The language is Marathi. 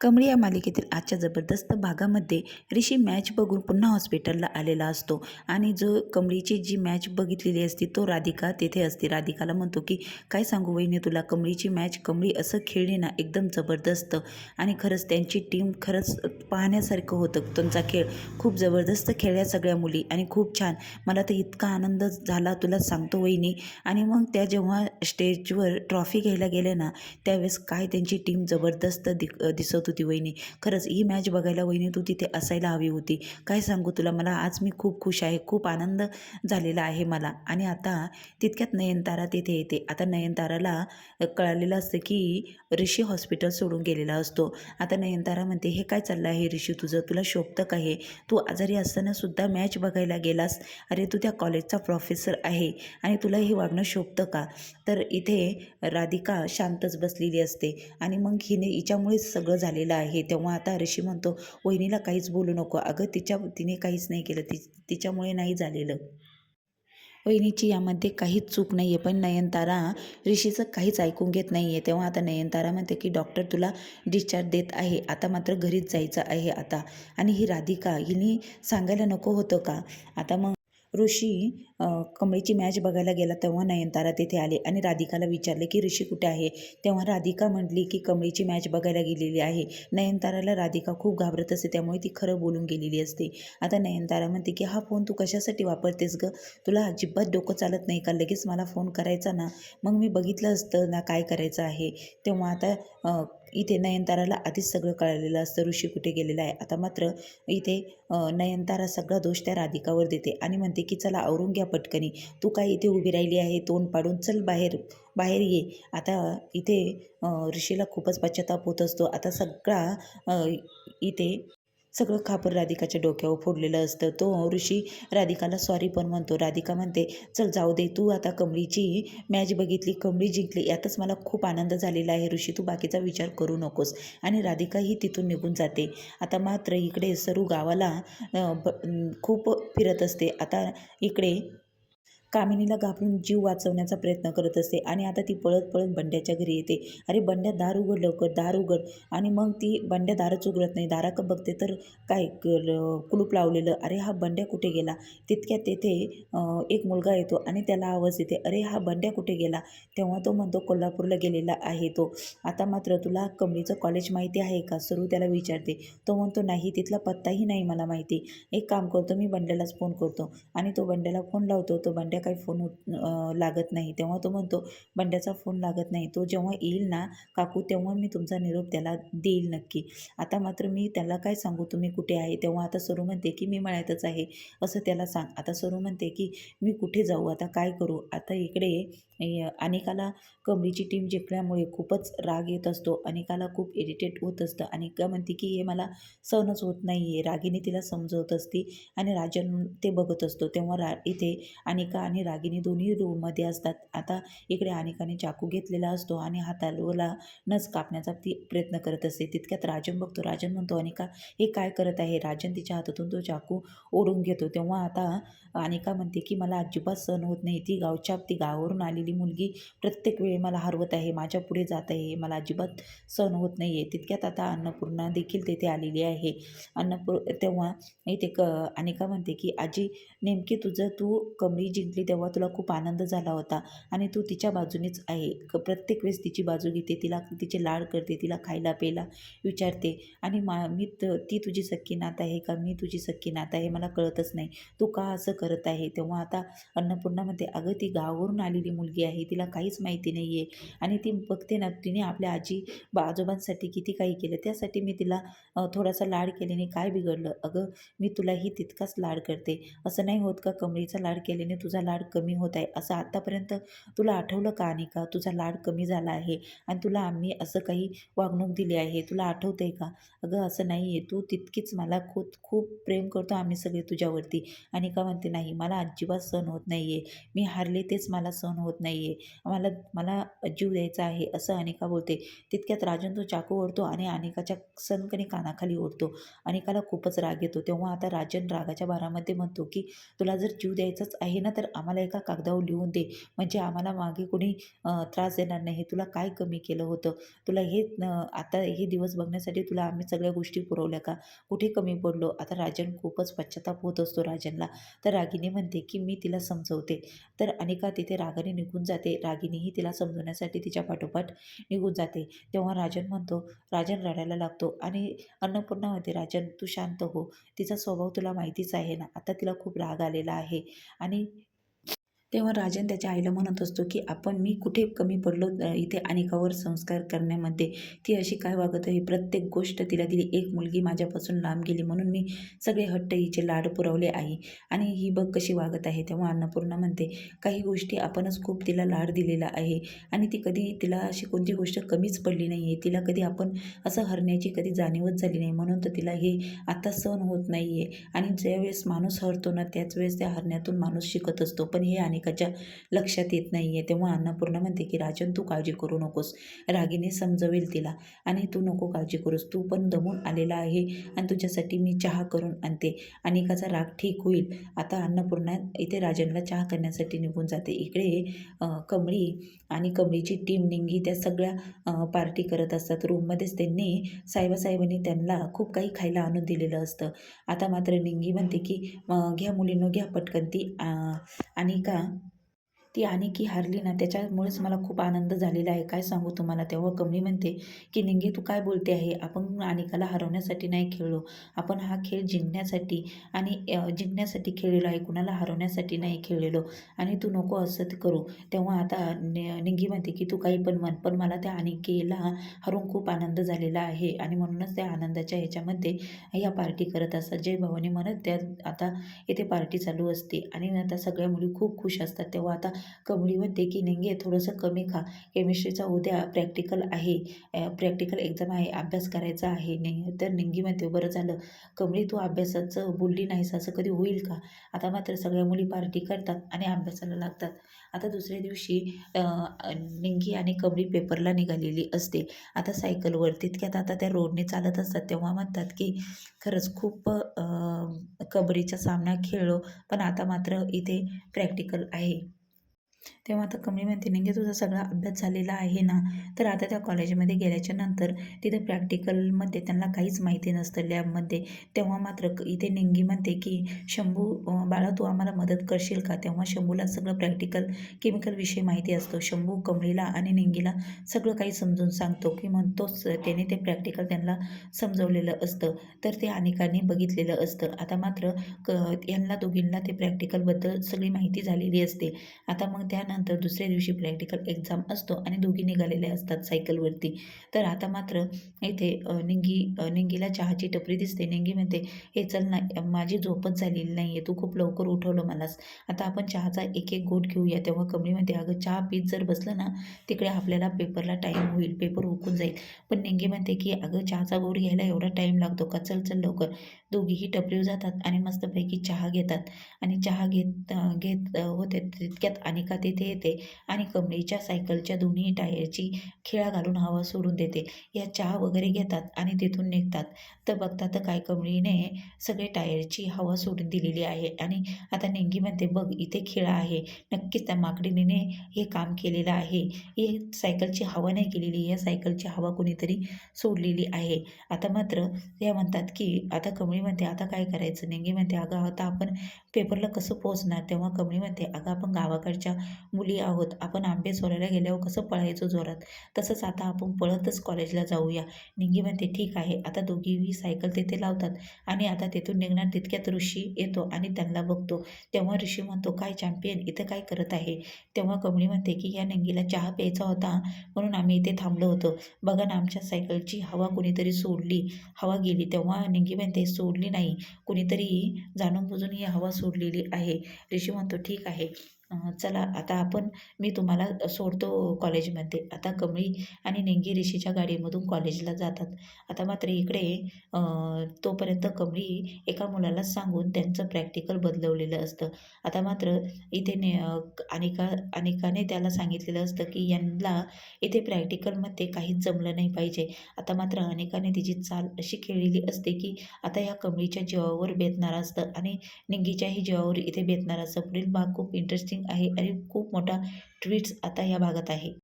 कमळी या मालिकेतील आजच्या जबरदस्त भागामध्ये ऋषी मॅच बघून पुन्हा हॉस्पिटलला आलेला असतो. आणि जो कमळीची जी मॅच बघितलेली असती तो राधिका तेथे असते. राधिकाला म्हणतो की काय सांगू वहिनी तुला कमळीची मॅच कमळी असं खेळली ना एकदम जबरदस्त. आणि खरंच त्यांची टीम खरंच पाहण्यासारखं होतं. त्यांचा खेळ खूप जबरदस्त खेळल्या सगळ्या मुली. आणि खूप छान. मला तर इतका आनंद झाला तुला सांगतो वहिनी. आणि मग त्या जेव्हा स्टेजवर ट्रॉफी घ्यायला गेले ना त्यावेळेस काय त्यांची टीम जबरदस्त दि दिसत होती वहिनी. खरंच ही मॅच बघायला वहिनी तू तिथे असायला हवी होती. काय सांगू तुला? मला आज मी खूप खुश आहे. खूप आनंद झालेला आहे मला. आणि आता तितक्यात नयनतारा तिथे येते. आता नयनताराला कळालेलं असतं की ऋषी हॉस्पिटल सोडून गेलेला असतो. आता नयनतारा म्हणते हे काय चाललं आहे ऋषी तुझं? तुला शोभतं का हे? तू आजारी असताना सुद्धा मॅच बघायला गेलास. अरे तू त्या कॉलेजचा प्रोफेसर आहे. आणि तुला हे वागणं शोभतं का? तर इथे राधिका शांतच बसलेली असते. आणि मग हिने हिच्यामुळेच सगळं झालं. झालेला आहे. तेव्हा आता ऋषी म्हणतो वहिनीला काहीच बोलू नको. अगं तिच्या तिने काहीच नाही केलं. ति तिच्यामुळे नाही झालेलं. वहिनीची यामध्ये काहीच चूक नाही आहे पण नयनतारा ऋषीचं काहीच ऐकून घेत नाही आहे तेव्हा आता नयनतारा म्हणते की डॉक्टर तुला डिस्चार्ज देत आहे. आता मात्र घरीच जायचं आहे आता. आणि ही राधिका हिने सांगायला नको होतं का? आता मग ऋषी कमळीची मॅच बघायला गेला तेव्हा नयनतारा तेथे आले आणि राधिकाला विचारले की ऋषी कुठे आहे? तेव्हा राधिका म्हटली की कमळीची मॅच बघायला गेलेली आहे. नयनताराला राधिका खूप घाबरत असते त्यामुळे ती खरं बोलून गेलेली असते. आता नयनतारा म्हणते की हा फोन तू कशासाठी वापरतेस ग? तुला अजिबात डोकं चालत नाही का? लगेच मला फोन करायचा ना? मग मी बघितलं असतं ना काय करायचं आहे? तेव्हा आता इथे नयनताराला आधीच सगळं कळलेलं असतं. ऋषी कुठे गेलेला आहे? आता मात्र इथे नयनतारा सगळा दोष त्या राधिकावर देते आणि म्हणते की चला आवरून घ्या पटकनी. तू काय इथे उभी राहिली आहे? तोंड पाडून चल बाहेर बाहेर ये. आता इथे ऋषीला खूपच पश्चाताप होत असतो. आता सगळा इथे सगळं खापर राधिकाच्या डोक्यावर फोडलेलं असतं. तो ऋषी राधिकाला सॉरी पण म्हणतो. राधिका म्हणते चल जाऊ दे तू आता कमळीची मॅच बघितली कमळी जिंकली यातच मला खूप आनंद झालेला आहे. ऋषी तू बाकीचा विचार करू नकोस. आणि राधिकाही तिथून निघून जाते. आता मात्र इकडे सरू गावाला खूप फिरत असते. आता इकडे कामिनीला घाबरून जीव वाचवण्याचा प्रयत्न करत असते आणि आता ती पळत पळत बंड्याच्या घरी येते. अरे बंड्या दार उघड लवकर दार उघड. आणि मग ती बंड्या दारच उघडत नाही. दाराक बघते तर काय कुलूप लावलेलं. अरे हा बंड्या कुठे गेला? तितक्यात तेथे एक मुलगा येतो आणि त्याला आवाज येते. अरे हा बंड्या कुठे गेला? तेव्हा तो म्हणतो कोल्हापूरला गेलेला आहे तो. आता मात्र तुला कमळीचं कॉलेज माहिती आहे का? सरू त्याला विचारते. तो म्हणतो नाही तिथला पत्ताही नाही मला माहिती. एक काम करतो मी बंड्यालाच फोन करतो. आणि तो बंड्याला फोन लावतो. तो बंड्या काही फोन लागत नाही. तेव्हा तो म्हणतो बंड्याचा फोन लागत नाही. तो जेव्हा येईल ना काकू तेव्हा मी तुमचा निरोप त्याला देईल नक्की. आता मात्र मी त्याला काय सांगू? तुम्ही कुठे आहे? तेव्हा आता सरू म्हणते की मी मळ्यातच आहे. असं त्याला सांग. आता सरू म्हणते की मी कुठे जाऊ? आता काय करू? आता इकडे अनिकाला कमळीची टीम जिंकल्यामुळे खूपच राग येत असतो. अनिकाला खूप इरिटेट होत असतं. अनिका म्हणते की हे मला सहनच होत नाही आहे रागीने तिला समजवत असती आणि राजन ते बघत असतो. तेव्हा रा इथे अनिका आणि रागिनी दोन्ही रूममध्ये असतात. आता इकडे अनेकाने चाकू घेतलेला असतो आणि हाताला नच कापण्याचा ती प्रयत्न करत असते. तितक्यात राजन बघतो. राजन म्हणतो अनिका हे काय करत आहे? राजन तिच्या हातातून तो चाकू ओढून घेतो. तेव्हा आता अनिका म्हणते की मला अजिबात सहन होत नाही. ती गावच्या ती गावावरून आलेली मुलगी प्रत्येक वेळी मला हरवत आहे. माझ्या पुढे जात आहे. मला अजिबात सहन होत नाही आहे तितक्यात आता अन्नपूर्णा देखील तेथे आलेली आहे. अन्नपूर तेव्हा इथे क अनिका म्हणते की आजी नेमकी तुझं तू कमळी जिंकली तेव्हा तुला खूप आनंद झाला होता. आणि तू तिच्या बाजूनेच आहे. क प्रत्येक वेळेस तिची बाजू घेते. तिला तिचे लाड करते. तिला खायला प्यायला विचारते. आणि मा मी ती तुझी सक्की नात आहे का? मी तुझी सक्की नात आहे? मला कळतच नाही. तू का असं करत आहे? तेव्हा आता अन्नपूर्णा म्हणते अगं ती गावावरून आलेली मुलगी आहे. तिला काहीच माहिती नाही आहे आणि ती बघते ना तिने आपल्या आजी बा आजोबांसाठी किती काही केलं. त्यासाठी मी तिला थोडासा लाड केल्याने काय बिघडलं? अगं मी तुलाही तितकाच लाड करते. असं नाही होत का? कमळीचा लाड केल्याने तुझा लाड कमी होत आहे असं आत्तापर्यंत तुला आठवलं का आणि का तुझा लाड कमी झाला आहे आणि तुला आम्ही असं काही वागणूक दिली आहे तुला आठवतं आहे का? अगं असं नाही आहे. तू तितकीच मला खूप खूप प्रेम करतो आम्ही सगळे तुझ्यावरती. आणि का म्हणते नाही मला अजिबात सहन होत नाही आहे मी हारले तेच मला सहन होत नाही आहे मला मला जीव द्यायचा आहे असं अनिका बोलते. तितक्यात राजन तो चाकू ओढतो आणि अनिकाच्या सनकणी कानाखाली ओढतो. अनिकाला खूपच राग येतो. तेव्हा आता राजन रागाच्या भारामध्ये म्हणतो की तुला जर जीव द्यायचाच आहे ना तर आम्हाला एका कागदावर लिहून दे. म्हणजे आम्हाला मागे कोणी त्रास देणार नाही. तुला काय कमी केलं होतं? तुला हे आता हे दिवस बघण्यासाठी तुला आम्ही सगळ्या गोष्टी पुरवल्या का? कुठे कमी पडलो? आता राजन खूपच पश्चाताप होत असतो राजनला. तर रागिनी म्हणते की मी तिला समजवते. तर अनिका तिथे रागाने निघून जाते. रागिनीही तिला समजवण्यासाठी तिच्या पाठोपाठ निघून जाते. तेव्हा राजन म्हणतो राजन रडायला लागतो. आणि अन्नपूर्णा म्हणते राजन तू शांत हो. तिचा स्वभाव तुला माहितीच आहे ना? आता तिला खूप राग आलेला आहे. आणि तेव्हा राजन त्याच्या आईला म्हणत असतो की आपण मी कुठे कमी पडलो इथे अनेकावर संस्कार करण्यामध्ये? ती अशी काय वागत आहे? प्रत्येक गोष्ट तिला दिली. एक मुलगी माझ्यापासून लांब गेली म्हणून मी सगळे हट्ट हिचे लाड पुरवले आहे आणि ही बघ कशी वागत आहे. तेव्हा अन्नपूर्णा म्हणते काही गोष्टी आपणच खूप तिला लाड दिलेला आहे. आणि ती कधी तिला अशी कोणती गोष्ट कमीच पडली नाही आहे तिला कधी आपण असं हरण्याची कधी जाणीवच झाली नाही. म्हणून तर तिला हे आता सहन होत नाही आहे आणि ज्यावेळेस माणूस हरतो ना त्याच वेळेस त्या हरण्यातून माणूस शिकत असतो. पण हे अनेक अनेकाच्या लक्षात येत नाही आहे तेव्हा अन्नपूर्णा म्हणते की राजन तू काळजी करू नकोस. रागीने समजवेल तिला. आणि तू नको काळजी करूस. तू पण दमून आलेला आहे आणि तुझ्यासाठी मी चहा करून आणते. अनिकाचा राग ठीक होईल. आता अन्नपूर्णा इथे राजनला चहा करण्यासाठी निघून जाते. इकडे कमळी आणि कमळीची टीम निंगी त्या सगळ्या पार्टी करत असतात. रूममध्येच त्यांनी साहेबासाहेबांनी त्यांना खूप काही खायला आणून दिलेलं असतं. आता मात्र निंगी म्हणते की घ्या मुलींनो घ्या पटकन ती आणि का ती आणि की हारली ना त्याच्यामुळेच मला खूप आनंद झालेला आहे. काय सांगू तुम्हाला? तेव्हा कमली म्हणते की निंगे तू काय बोलते आहे? आपण अनिकाला हरवण्यासाठी नाही खेळलो. आपण हा खेळ जिंकण्यासाठी आणि जिंकण्यासाठी खेळलेलो आहे. कुणाला हरवण्यासाठी नाही खेळलेलो. आणि तू नको असं करू. तेव्हा आता नि- निंगी म्हणते की तू काही पण म्हण पण मला त्या अनिकेला हरून खूप आनंद झालेला आहे. आणि म्हणूनच त्या आनंदाच्या ह्याच्यामध्ये ह्या पार्टी करत असतात. जय भवानी म्हणत त्या आता इथे पार्टी चालू असते. आणि आता सगळ्या मुली खूप खुश असतात. तेव्हा आता कमळी म्हणते की निंगे थोडंसं कमी खा. केमिस्ट्रीचा उद्या प्रॅक्टिकल आहे. प्रॅक्टिकल एक्झाम आहे. अभ्यास करायचा आहे. नाही तर निंगी म्हणते बरं झालं. कमळी तू अभ्यासाचं बोलली नाहीस असं कधी होईल का? आता मात्र सगळ्या मुली पार्टी करतात आणि अभ्यासाला लागतात. आता दुसऱ्या दिवशी निंगी आणि कमळी पेपरला निघालेली असते. आता सायकलवर तितक्यात आता त्या रोडने चालत असतात. तेव्हा म्हणतात की खरंच खूप कबड्डीचा सामना खेळलो पण आता मात्र इथे प्रॅक्टिकल आहे. तेव्हा आता कमळी म्हणते निंगे तुझा सगळा अभ्यास झालेला आहे ना? तर आता त्या कॉलेजमध्ये गेल्याच्यानंतर तिथे प्रॅक्टिकलमध्ये त्यांना काहीच माहिती नसतं लॅबमध्ये तेव्हा मात्र इथे निंगी म्हणते की शंभू बाळा तू आम्हाला मदत करशील का? तेव्हा शंभूला सगळं प्रॅक्टिकल केमिकल विषयी माहिती असतो. शंभू कमळीला आणि निंगीला सगळं काही समजून सांगतो की म्हणतोच त्याने ते प्रॅक्टिकल त्यांना समजवलेलं असतं. तर ते अनेकांनी बघितलेलं असतं. आता मात्र क यांना दोघींना ते प्रॅक्टिकलबद्दल सगळी माहिती झालेली असते. आता मग त्या त्यानंतर दुसऱ्या दिवशी प्रॅक्टिकल एक्झाम असतो आणि दोघी निघालेले असतात सायकलवरती तर आता मात्र इथे निंगी निंगीला चहाची टपरी दिसते. निंगी म्हणते हे चल ना माझी झोपच झालेली नाही आहे तू खूप लवकर उठवलं मलाच आता आपण चहाचा एक एक गोट घेऊया. तेव्हा कमळी म्हणते अगं चहा पीत जर बसलं ना तिकडे आपल्याला पेपरला टाईम होईल. पेपर हुकून जाईल. पण निंगी म्हणते की अगं चहाचा गोट घ्यायला एवढा टाईम लागतो का? चल चल लवकर. दोघीही टपरीव जातात आणि मस्तपैकी चहा घेतात. आणि चहा घेत घेत होते तितक्यात अनिका तिथे येते आणि कमळीच्या सायकलच्या दोन्ही टायरची खिळा घालून हवा सोडून देते. या चहा वगैरे घेतात आणि तिथून निघतात. तर बघता तर काय कमळीने सगळे टायरची हवा सोडून दिलेली आहे आणि आता नेंगी म्हणते बघ इथे खिळा आहे. नक्कीच त्या माकडीने हे काम केलेलं आहे. हे सायकलची हवा नाही केलेली. या सायकलची हवा कोणीतरी सोडलेली आहे. आता मात्र या म्हणतात की आता कमळी म्हणते आता काय करायचं? नेंगी म्हणते अगं आता आपण पेपरला कसं पोहोचणार? तेव्हा कमळी म्हणते अगं आपण गावाकडच्या मुली आहोत. आपण आंबे सोलायला गेल्यावर कसं पळायचो जोरात? तसंच आता आपण पळतच कॉलेजला जाऊया. निंगी म्हणते ठीक आहे. आता दोघीही सायकल तिथे लावतात आणि आता तिथून निघणार तितक्यात ऋषी येतो आणि त्यांना बघतो. तेव्हा ऋषी म्हणतो काय चॅम्पियन इथं काय करत आहे? तेव्हा कमळी म्हणते की या निंगीला चहा प्यायचा होता. म्हणून आम्ही इथे थांबलो होतो. बघा ना आमच्या सायकलची हवा कोणीतरी सोडली. हवा गेली. तेव्हा निंगी म्हणते सोडली नाही. कुणीतरी जाणून बुजून ही हवा सोडलेली आहे. ऋषी म्हणतो ठीक आहे. चला आता आपण मी तुम्हाला सोडतो कॉलेजमध्ये. आता कमळी आणि निंगी ऋषीच्या गाडीमधून कॉलेजला जातात. आता मात्र इकडे तोपर्यंत कमळी एका मुलाला सांगून त्यांचं प्रॅक्टिकल बदलवलेलं असतं. आता मात्र इथे ने अनेका अनिका अनिकाने त्याला सांगितलेलं असतं की यांना इथे प्रॅक्टिकलमध्ये काहीच जमलं नाही पाहिजे. आता मात्र अनिकाने तिची चाल अशी खेळलेली असते की आता ह्या कमळीच्या जीवावर बेतणार असतं आणि निंगीच्याही जीवावर इथे बेतणार असतं. पुढील भाग खूप इंटरेस्टिंग आहे आणि खूप मोठा ट्विट्स आता या भागात आहे.